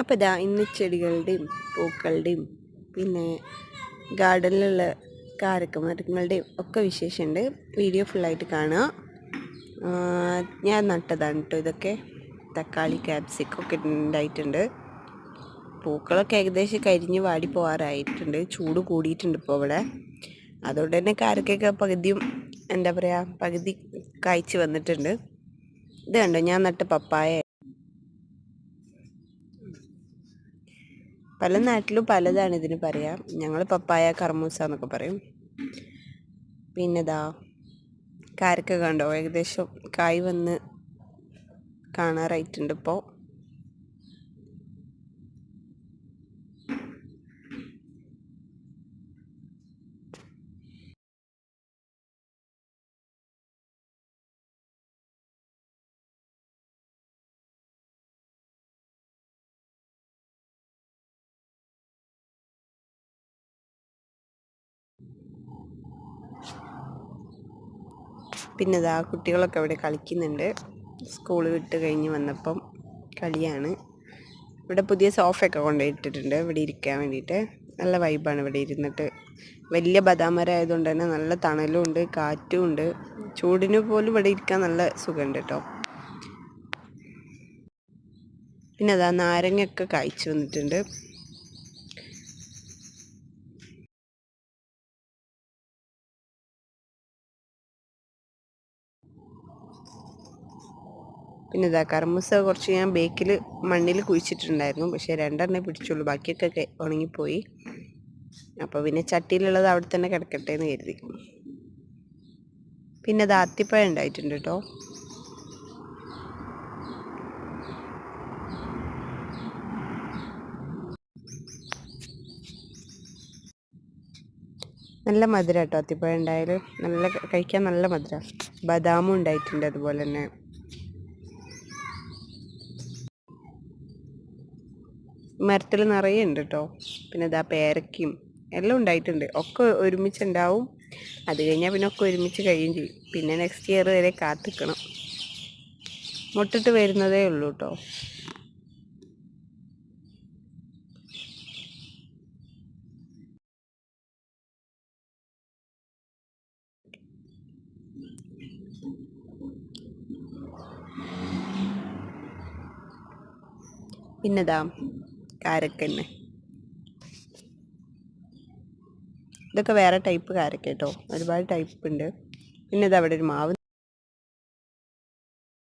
അപ്പോൾ ഇതാ ഇന്ന് ചെടികളുടെയും പൂക്കളുടെയും പിന്നെ ഗാർഡനിലുള്ള കാരക്കമരങ്ങളുടെയും ഒക്കെ വിശേഷമുണ്ട്. വീഡിയോ ഫുള്ളായിട്ട് കാണുക. ഞാൻ നട്ടതാണ് കേട്ടോ ഇതൊക്കെ. തക്കാളി ക്യാപ്സിക്കം ഒക്കെ ഉണ്ടായിട്ടുണ്ട്. പൂക്കളൊക്കെ ഏകദേശം കരിഞ്ഞ് വാടി പോകാറായിട്ടുണ്ട് ചൂട് കൂടിയിട്ടുണ്ട് ഇപ്പോൾ ഇവിടെ. അതുകൊണ്ട് തന്നെ കാരക്കൊക്കെ പകുതിയും എന്താ പറയുക പകുതി കായ്ച്ച് വന്നിട്ടുണ്ട്. ഇത് കണ്ടോ ഞാൻ നട്ട പപ്പായ. പല നാട്ടിലും പലതാണ് ഇതിന് പറയാം. ഞങ്ങൾ പപ്പായ കർമൂസ എന്നൊക്കെ പറയും. പിന്നെതാ കാരക്ക കണ്ടോ? ഏകദേശം കായ് വന്ന് കാണാറായിട്ടുണ്ട് ഇപ്പോൾ പിന്നെ ഇതാ കുട്ടികളൊക്കെ ഇവിടെ കളിക്കുന്നുണ്ട്. സ്കൂൾ വിട്ട് കഴിഞ്ഞ് വന്നപ്പം കളിയാണ്. ഇവിടെ പുതിയ സോഫയൊക്കെ കൊണ്ടുപോയിട്ടിട്ടുണ്ട്. ഇവിടെ ഇരിക്കാൻ വേണ്ടിയിട്ട്. നല്ല വൈബാണ് ഇവിടെ ഇരുന്നിട്ട്. വലിയ ബദാമരം ആയതുകൊണ്ട് തന്നെ നല്ല തണലും ഉണ്ട് കാറ്റും ഉണ്ട് ചൂടിന് പോലും ഇവിടെ ഇരിക്കാൻ നല്ല സുഖമുണ്ട് കേട്ടോ. പിന്നെ അതാ നാരങ്ങയൊക്കെ കായ്ച്ചു വന്നിട്ടുണ്ട്. പിന്നെ ഇതാ കർമ്മൂസ കുറച്ച് ഞാൻ ബേക്കിൽ മണ്ണിൽ കുഴിച്ചിട്ടുണ്ടായിരുന്നു. പക്ഷേ രണ്ടെണ്ണേ പിടിച്ചുള്ളൂ. ബാക്കിയൊക്കെ ഉണങ്ങിപ്പോയി. അപ്പോൾ പിന്നെ ചട്ടിയിലുള്ളത് അവിടെ തന്നെ കിടക്കട്ടെ എന്ന് കരുതി. പിന്നെ അത് ആത്തിപ്പഴം ഉണ്ടായിട്ടുണ്ട് കേട്ടോ. നല്ല മധുരം കേട്ടോ അത്തിപ്പഴം ഉണ്ടായാലും നല്ല കഴിക്കാൻ നല്ല മധുരം. ബദാമും ഉണ്ടായിട്ടുണ്ട് അതുപോലെ തന്നെ. മരത്തിൽ നിറയെ ഉണ്ട് കേട്ടോ പിന്നെ ഇതാ പേരക്കയും എല്ലാം ഉണ്ടായിട്ടുണ്ട്. ഒക്കെ ഒരുമിച്ച് ഉണ്ടാവും അത് കഴിഞ്ഞാൽ പിന്നെ ഒക്കെ ഒരുമിച്ച് കഴിയും ചെയ്യും. പിന്നെ നെക്സ്റ്റ് ഇയർ വരെ കാത്തിക്കണം. മുട്ടിട്ട് വരുന്നതേ ഉള്ളൂ കേട്ടോ പിന്നെതാ കാരക്കന്നെ. ഇതൊക്കെ വേറെ ടൈപ്പ് കാരക്ക കേട്ടോ ഒരുപാട് ടൈപ്പ് ഉണ്ട് പിന്നെ ഇത് അവിടെ ഒരു മാവ്